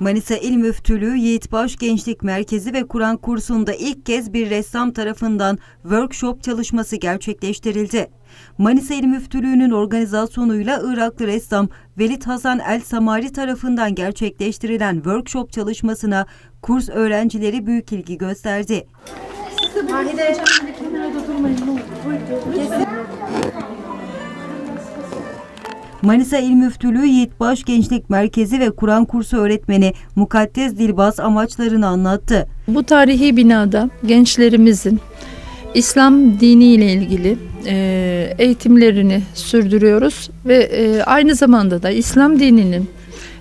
Manisa İl Müftülüğü Yiğitbaş Gençlik Merkezi ve Kur'an kursunda ilk kez bir ressam tarafından workshop çalışması gerçekleştirildi. Manisa İl Müftülüğü'nün organizasyonuyla Iraklı ressam Velit Hasan El Samari tarafından gerçekleştirilen workshop çalışmasına kurs öğrencileri büyük ilgi gösterdi. Manisa İl Müftülüğü Yiğitbaş Gençlik Merkezi ve Kur'an kursu öğretmeni Mukaddes Dilbaz amaçlarını anlattı. Bu tarihi binada gençlerimizin İslam dini ile ilgili e, eğitimlerini sürdürüyoruz ve e, aynı zamanda da İslam dininin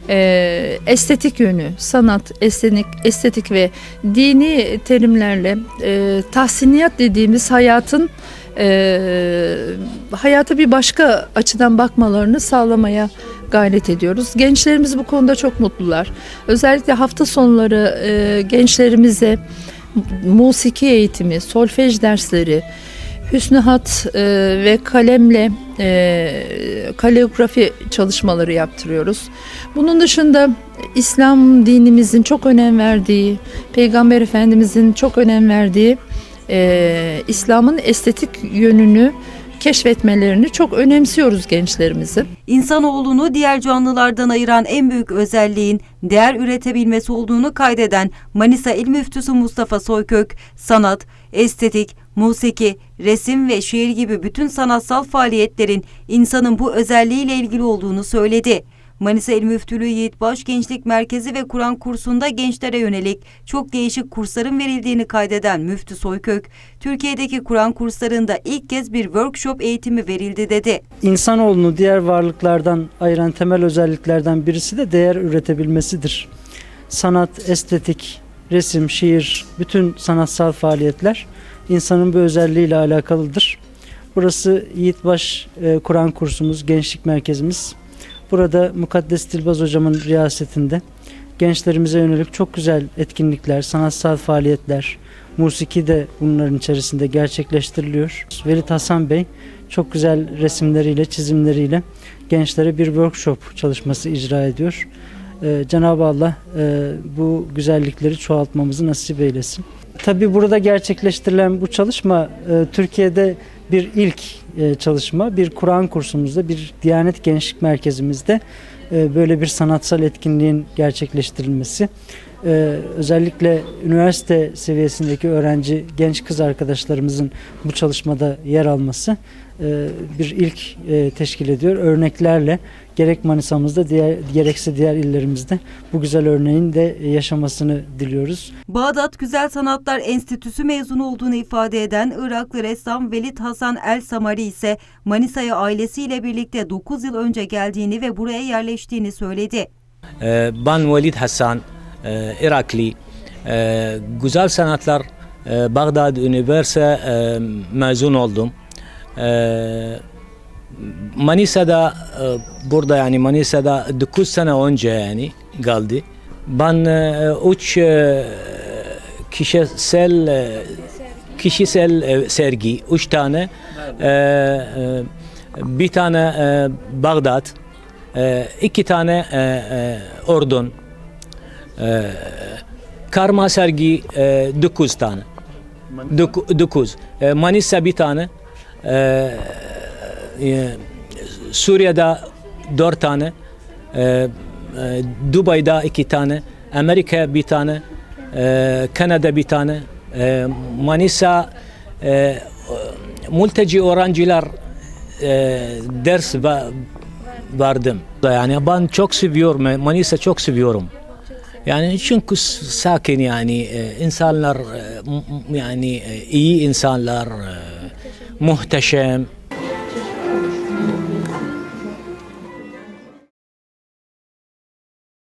e, estetik yönü, sanat, estetik, estetik ve dini terimlerle e, tahsiniyat dediğimiz hayatın e, hayata bir başka açıdan bakmalarını sağlamaya gayret ediyoruz. Gençlerimiz bu konuda çok mutlular. Özellikle hafta sonları e, gençlerimize musiki eğitimi, solfej dersleri, hüsnü hat e, ve kalemle e, kaleografi çalışmaları yaptırıyoruz. Bunun dışında İslam dinimizin çok önem verdiği, Peygamber Efendimizin çok önem verdiği e, İslam'ın estetik yönünü keşfetmelerini çok önemsiyoruz gençlerimizi. İnsanoğlunu diğer canlılardan ayıran en büyük özelliğin değer üretebilmesi olduğunu kaydeden Manisa İl Müftüsü Mustafa Soykök, sanat, estetik, musiki, resim ve şiir gibi bütün sanatsal faaliyetlerin insanın bu özelliğiyle ilgili olduğunu söyledi. Manisa İl Müftülüğü Yiğitbaş Gençlik Merkezi ve Kur'an kursunda gençlere yönelik çok değişik kursların verildiğini kaydeden Müftü Soykök, Türkiye'deki Kur'an kurslarında ilk kez bir workshop eğitimi verildi dedi. İnsanoğlunu diğer varlıklardan ayıran temel özelliklerden birisi de değer üretebilmesidir. Sanat, estetik, resim, şiir, bütün sanatsal faaliyetler insanın bu özelliğiyle alakalıdır. Burası Yiğitbaş e, Kur'an kursumuz, gençlik merkezimiz. Burada Mukaddes Dilbaz hocamın riyasetinde gençlerimize yönelik çok güzel etkinlikler, sanatsal faaliyetler, musiki de bunların içerisinde gerçekleştiriliyor. Velit Hasan Bey çok güzel resimleriyle, çizimleriyle gençlere bir workshop çalışması icra ediyor. Ee, Cenab-ı Allah e, bu güzellikleri çoğaltmamızı nasip eylesin. Tabii burada gerçekleştirilen bu çalışma e, Türkiye'de bir ilk e, çalışma. Bir Kur'an kursumuzda, bir Diyanet Gençlik Merkezimizde e, böyle bir sanatsal etkinliğin gerçekleştirilmesi. E, özellikle üniversite seviyesindeki öğrenci genç kız arkadaşlarımızın bu çalışmada yer alması e, bir ilk e, teşkil ediyor. Örneklerle gerek Manisa'mızda diğer, gerekse diğer illerimizde bu güzel örneğin de yaşamasını diliyoruz. Bağdat Güzel Sanatlar Enstitüsü mezunu olduğunu ifade eden Iraklı ressam Velit Hasan El Samari ise Manisa'ya ailesiyle birlikte 9 yıl önce geldiğini ve buraya yerleştiğini söyledi. Ee, Ben Velid Hasan, Irakli. Ee, Güzel Sanatlar e, Bağdat Üniversite e, mezun oldum. Manisa'da e, burada yani Manisa'da 9 sene önce yani geldi. Ben e, üç e, kişisel e, kişisel e, sergi, üç tane e, e, bir tane e, Bağdat, e, iki tane e, e, Ordun, e, karma sergi e, tane. Dok- dokuz. E, Manisa bir tane. E, e, Suriye'de dört tane. E, e, Dubai'de iki tane. Amerika bir tane. E, Kanada bir tane. E, Manisa e, mülteci öğrenciler e, ders va- verdim. Yani ben çok seviyorum. Manisa çok seviyorum. Yani çünkü sakin yani e, insanlar e, m- m- yani e,